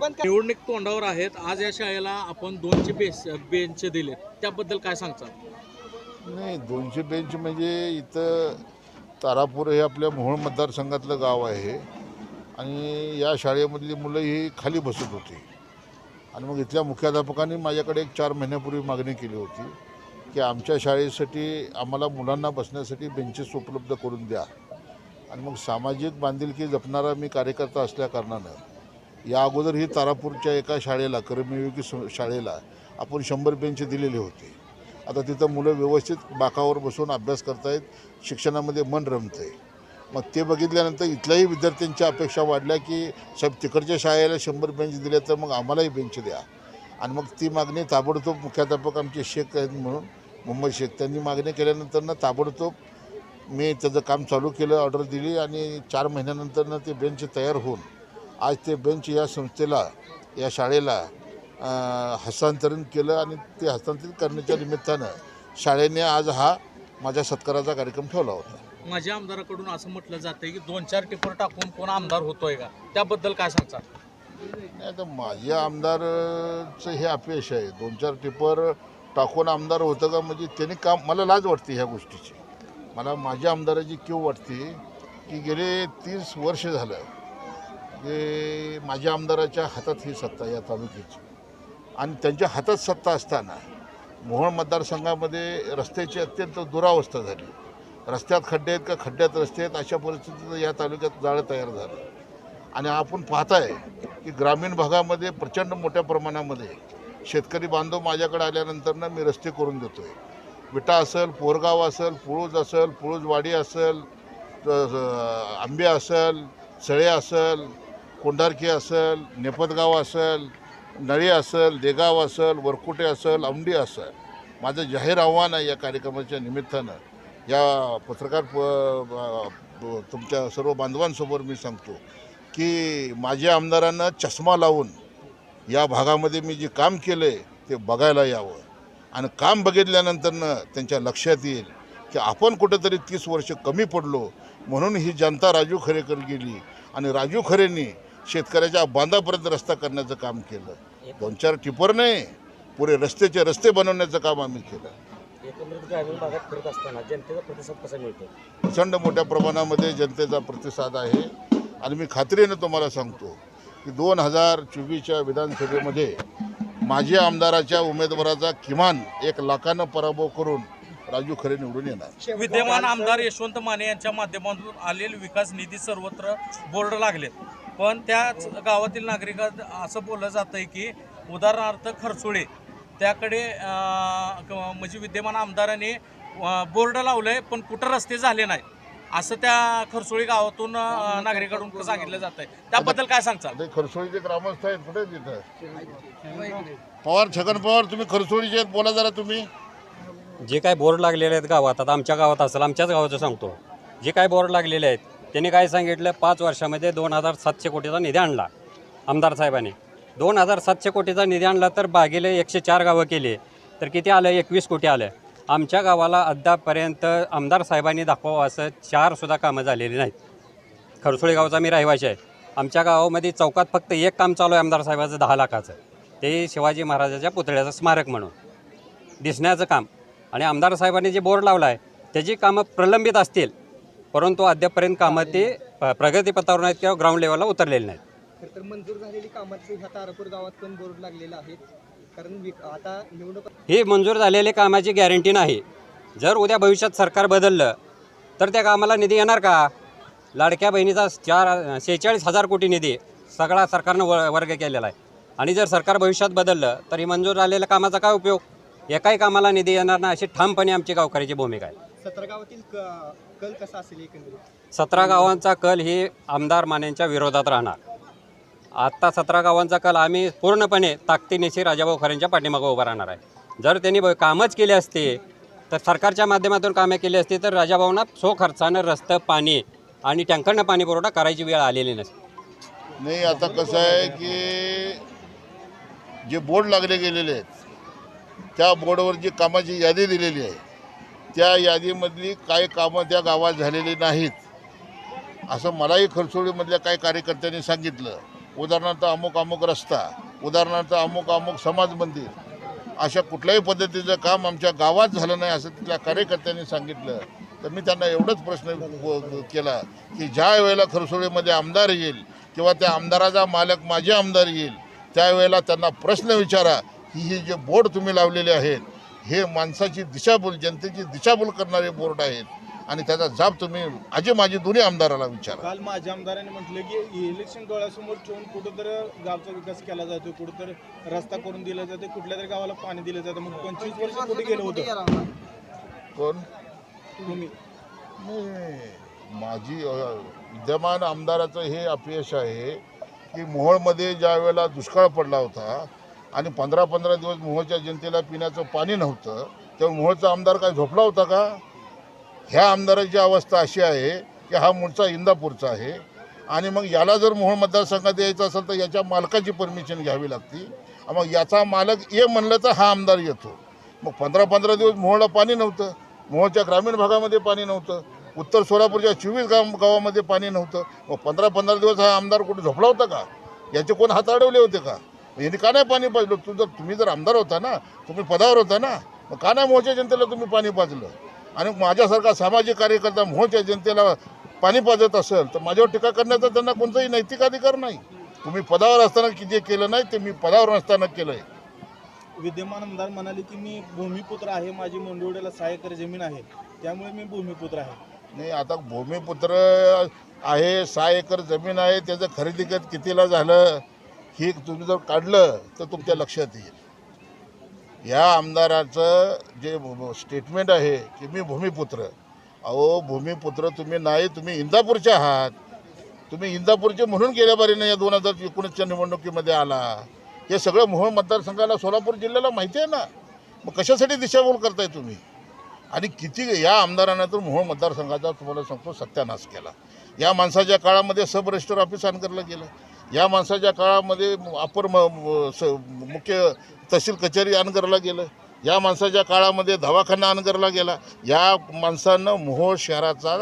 निवडणूक तोंडावर आहेत. आज या शाळेला आपण दोनशे बेस बेंच दिले त्याबद्दल काय सांगता? नाही दोनशे बेंच म्हणजे इथं तारापूर हे आपल्या मोहोळ मतदारसंघातलं गाव आहे. आणि या शाळेमधली मुलं ही खाली बसत होती. आणि मग इथल्या मुख्याध्यापकांनी माझ्याकडे एक चार महिन्यापूर्वी मागणी केली होती की आमच्या शाळेसाठी आम्हाला मुलांना बसण्यासाठी बेंचेस उपलब्ध करून द्या. आणि मग सामाजिक बांधिलकी जपणारा मी कार्यकर्ता असल्याकारणानं या अगोदर ही तारापूरच्या एका शाळेला कर्मयोगी शाळेला आपण शंभर बेंच दिलेले होते. आता तिथं मुलं व्यवस्थित बाकावर बसून अभ्यास करतायत शिक्षणामध्ये मन रमतंय. मग ते बघितल्यानंतर इथल्याही विद्यार्थ्यांच्या अपेक्षा वाढल्या की साहेब तिकडच्या शाळेला शंभर बेंच दिले तर मग आम्हालाही बेंच द्या. आणि मग ती मागणी ताबडतोब मुख्याध्यापक आमचे शेख आहेत म्हणून मुंबई शेख त्यांनी मागणी केल्यानंतर ना ताबडतोब मी त्याचं काम चालू केलं ऑर्डर दिली आणि चार महिन्यानंतर ना ते बेंच तयार होऊन आज ते बेंच या संस्थेला या शाळेला हस्तांतरण केलं आणि ते हस्तांतरित करण्याच्या निमित्तानं शाळेने आज हा माझ्या सत्काराचा कार्यक्रम ठेवला होता. माझ्या आमदाराकडून असं म्हटलं जातंय की दोन चार टिपर टाकून कोण आमदार होतोय का? त्याबद्दल काय सांगता? नाही आता माझे आमदारचं हे अपयश आहे. दोन चार टिपर टाकून आमदार होतं का? म्हणजे त्यांनी काम मला लाज वाटते ह्या गोष्टीची. मला माझ्या आमदाराची क्यू वाटते की गेले तीस वर्ष झालं की माझ्या आमदाराच्या हातात ही सत्ता या तालुक्याची. आणि त्यांच्या हातात सत्ता असताना मोहोळ मतदारसंघामध्ये रस्त्याची अत्यंत दुरावस्था झाली. रस्त्यात खड्डे आहेत का? खड्ड्यात रस्ते आहेत. अशा परिस्थितीत या तालुक्यात जाळं तयार झालं. आणि आपण पाहताय की ग्रामीण भागामध्ये प्रचंड मोठ्या प्रमाणामध्ये शेतकरी बांधव माझ्याकडे आल्यानंतर ना मी रस्ते करून देतो आहे विटा असेल पोरगाव असेल पुळूज असेल पुळूजवाडी असेल आंबे असेल सळे असेल कोंडारकी असेल नेपतगाव असेल नळी असेल देगाव असेल वरकुटे असेल औंडी असेल. माझं जाहीर आव्हान आहे या कार्यक्रमाच्या निमित्तानं. या पत्रकार प- तुमच्या सर्व बांधवांसमोर मी सांगतो की माझ्या आमदारांना चष्मा लावून या भागामध्ये मी जे काम केलं आहे ते बघायला यावं. आणि काम बघितल्यानंतरनं त्यांच्या लक्षात येईल की आपण कुठंतरी तीस वर्ष कमी पडलो म्हणून ही जनता राजू खरेकर गेली. आणि राजू खरेंनी शेतकऱ्याच्या बांधापर्यंत रस्ता करण्याचं काम केलं. दोन चार टिपर नाही पुरे रस्त्याचे रस्ते बनवण्याचं काम आम्ही केलं. एकंदरीत ग्रामीण भागात फिरत असताना जनतेचा प्रतिसाद कसा मिळतो प्रचंड मोठ्या प्रमाणामध्ये जनतेचा प्रतिसाद आहे. आणि मी खात्रीनं तुम्हाला सांगतो की दोन हजार चोवीसच्या विधानसभेमध्ये माझ्या आमदाराच्या उमेदवाराचा किमान एक लाखानं पराभव करून राजू खरे निवडून येणार. विद्यमान आमदार यशवंत माने यांच्या माध्यमातून आलेले विकास निधी सर्वत्र बोर्ड लागलेत. पण त्याच गावातील नागरिकांना असं बोललं जातंय की उदाहरणार्थ खरचुळे त्याकडे म्हणजे विद्यमान आमदाराने बोर्ड लावलंय पण कुठं रस्ते झाले नाही असं त्या खरसुळी गावातून नागरिकांकडून सांगितलं जात आहे त्याबद्दल काय सांगता खरसोळीचे ग्रामस्थ आहेत कुठे तिथं? पवार छगन पवार तुम्ही खरसोळीचे आहेत बोला जरा तुम्ही. जे काय बोर्ड लागलेले आहेत गावात आता आमच्या गावात असेल आमच्याच गावाचं सांगतो. जे काय बोर्ड लागलेले आहेत त्यांनी काय सांगितलं? पाच वर्षामध्ये दोन हजार सातशे कोटीचा निधी आणला. आमदार साहेबांनी. दोन हजार सातशे कोटीचा निधी आणला तर बागेले एकशे चार गावं केली. तर किती आलं? एकवीस कोटी आलं. आमच्या गावाला अद्यापर्यंत आमदार साहेबांनी दाखवावं असं चारसुद्धा कामं झालेली नाहीत. खरसोळी गावचा मी रहिवाशी आहे. आमच्या गावामध्ये चौकात फक्त एक काम चालू आहे आमदार साहेबाचं दहा लाखाचं. ते शिवाजी महाराजाच्या पुतळ्याचं स्मारक म्हणून. दिसण्याचं काम. आणि आमदार साहेबांनी जे बोर्ड लावला आहे त्याची कामं प्रलंबित असतील. परंतु अद्यापपर्यंत कामं ते प्रगतीपथावर नाहीत किंवा ग्राउंड लेवलला उतरलेले नाहीत. तर मंजूर झालेली कामाचे ह्या तारापूर गावात पण बोर्ड लागलेला आहे. कारण आता निवडणूक ही मंजूर झालेली कामाची गॅरंटी नाही. जर उद्या भविष्यात सरकार बदललं तर त्या कामाला निधी येणार का? लाडक्या बहिणीचा चार शेहेचाळीस हजार कोटी निधी सगळा सरकारनं व वर्ग केलेला आहे. आणि जर सरकार भविष्यात बदललं तर ही मंजूर झालेल्या कामाचा काय उपयोग? एकाही कामाला निधी येणार नाही अशी ठामपणे आमची गावकऱ्याची भूमिका आहे. सतरा गावातील क- कल कसा असेल एकंदरीत? सतरा गावांचा कल ही आमदार मानेंच्या विरोधात राहणार. आत्ता सतरा गावांचा कल आम्ही पूर्णपणे ताकदीनिशी राजाभाऊ खरेंच्या पाठीमागं उभा राहणार आहे. जर त्यांनी ब- कामच केले असते तर सरकारच्या माध्यमातून कामे केली असती तर राजाभाऊंना सो खर्चानं रस्तं पाणी आणि टँकरनं पाणी पुरवठा करायची वेळ आलेली नसते. नाही आता कसं आहे की जे बोर्ड लागले गेलेले आहेत त्या बोर्डवर जी कामाची यादी दिलेली आहे त्या यादीमधली काही कामं त्या गावात झालेली नाहीत. असं मलाही खरसोळीमधल्या काही कार्यकर्त्यांनी सांगितलं. उदाहरणार्थ अमुक अमुक रस्ता उदाहरणार्थ अमुक अमुक समाज मंदिर. अशा कुठल्याही पद्धतीचं काम आमच्या गावात झालं नाही असं तिथल्या कार्यकर्त्यांनी सांगितलं. तर मी त्यांना एवढंच प्रश्न केला की ज्या वेळेला खरसोळीमध्ये आमदार येईल किंवा त्या आमदाराचा मालक माझे आमदार येईल त्यावेळेला त्यांना प्रश्न विचारा की ही जे बोर्ड तुम्ही लावलेले आहेत हे माणसाची दिशाभूल जनतेची दिशाभूल करणारे बोर्ड आहेत आणि त्याचा जाब तुम्ही आजी माझी दोन्ही आमदाराला विचारा. काल माझ्या आमदारांनी म्हटलं की इलेक्शन डोळ्यासमोर ठेवून कुठंतरी गावचा विकास केला जातो कुठंतरी रस्ता करून दिला जातो कुठल्या तरी गावाला पाणी दिलं जातं. मग पंचवीस वर्ष कुठे गेलं होतं? कोण? तुम्ही. माझी विद्यमान आमदाराचं हे अपयश आहे की मोहोळमध्ये ज्या वेळेला दुष्काळ पडला होता आणि पंधरा पंधरा दिवस मोहोळच्या जनतेला पिण्याचं पाणी नव्हतं तेव्हा मोहोळचा आमदार काय झोपला होता का? ह्या आमदाराची अवस्था अशी आहे की हा मूळचा इंदापूरचा आहे. आणि मग याला जर मोहोळ मतदारसंघात यायचं असेल तर याच्या मालकाची परमिशन घ्यावी लागती. मग याचा मालक ये म्हणलं तर हा आमदार येतो. मग पंधरा पंधरा दिवस मोहोळला पाणी नव्हतं. मोहोळच्या ग्रामीण भागामध्ये पाणी नव्हतं. उत्तर सोलापूरच्या चोवीस गाव गावामध्ये पाणी नव्हतं. मग पंधरा पंधरा दिवस हा आमदार कुठे झोपला होता का? याचे कोण हात अडवले होते का? यांनी का नाही पाणी पाजलं? तू जर तुम्ही जर आमदार होता ना तुम्ही पदावर होता ना मग का नाही मोहोळच्या जनतेला तुम्ही पाणी पाजलं? आणि माझ्यासारखा सामाजिक कार्यकर्ता मोहोळच्या जनतेला पाणी पाजत असेल तर माझ्यावर टीका करण्याचा त्यांना कोणताही नैतिक अधिकार नाही. तुम्ही पदावर असताना की जे केलं नाही ते मी पदावर नसताना केलं आहे विद्यमान आमदार म्हणाले की मी भूमिपुत्र आहे माझी मोंडवड्याला सहा एकर जमीन आहे त्यामुळे मी भूमिपुत्र आहे. नाही आता भूमिपुत्र आहे सहा एकर जमीन आहे त्याचं खरेदी कितीला झालं? हे तुम्ही जर काढलं तर तुमच्या लक्षात येईल. या आमदाराचं जे स्टेटमेंट आहे की मी भूमिपुत्र. अहो भूमिपुत्र तुम्ही नाही तुम्ही इंदापूरचे आहात. तुम्ही इंदापूरचे म्हणून गेल्या या दोन हजार एकोणीसच्या निवडणुकीमध्ये आला. हे सगळं मोहोळ मतदारसंघाला सोलापूर जिल्ह्याला माहिती आहे ना. मग कशासाठी दिशाभूल करताय तुम्ही? आणि किती या आमदारानं तर मोहोळ मतदारसंघाचा तुम्हाला सांगतो सत्यानाश केला. या माणसाच्या काळामध्ये सब रजिस्टर ऑफिस अनकरलं गेलं. या माणसाच्या काळामध्ये अपर म स मुख्य तहसील कचेरी अनगरला गेलं. या माणसाच्या काळामध्ये दवाखाना अनगरला गेला. या माणसानं मोहोळ शहराचा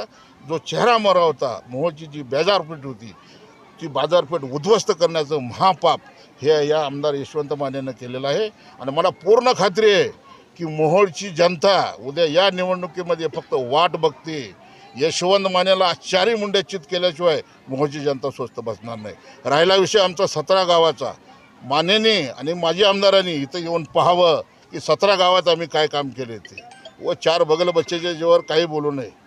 जो चेहरा मोरा होता मोहोळची जी बाजारपेठ होती ती बाजारपेठ उद्ध्वस्त करण्याचं महापाप हे या आमदार यशवंत मानेनं केलेलं आहे. आणि मला पूर्ण खात्री आहे की मोहोळची जनता उद्या या निवडणुकीमध्ये फक्त वाट बघते. यशवंत मानेला आश्चर्य मुंडे चित केल्याशिवाय मोहची जनता स्वस्त बसणार नाही. राहिला विषय आमचा सतरा गावाचा. मानेने आणि माजी आमदारांनी इथं येऊन पाहावं की सतरा गावात आम्ही काय काम केले ते. व चार बगल बच्चेच्या जेवर काही बोलू नये.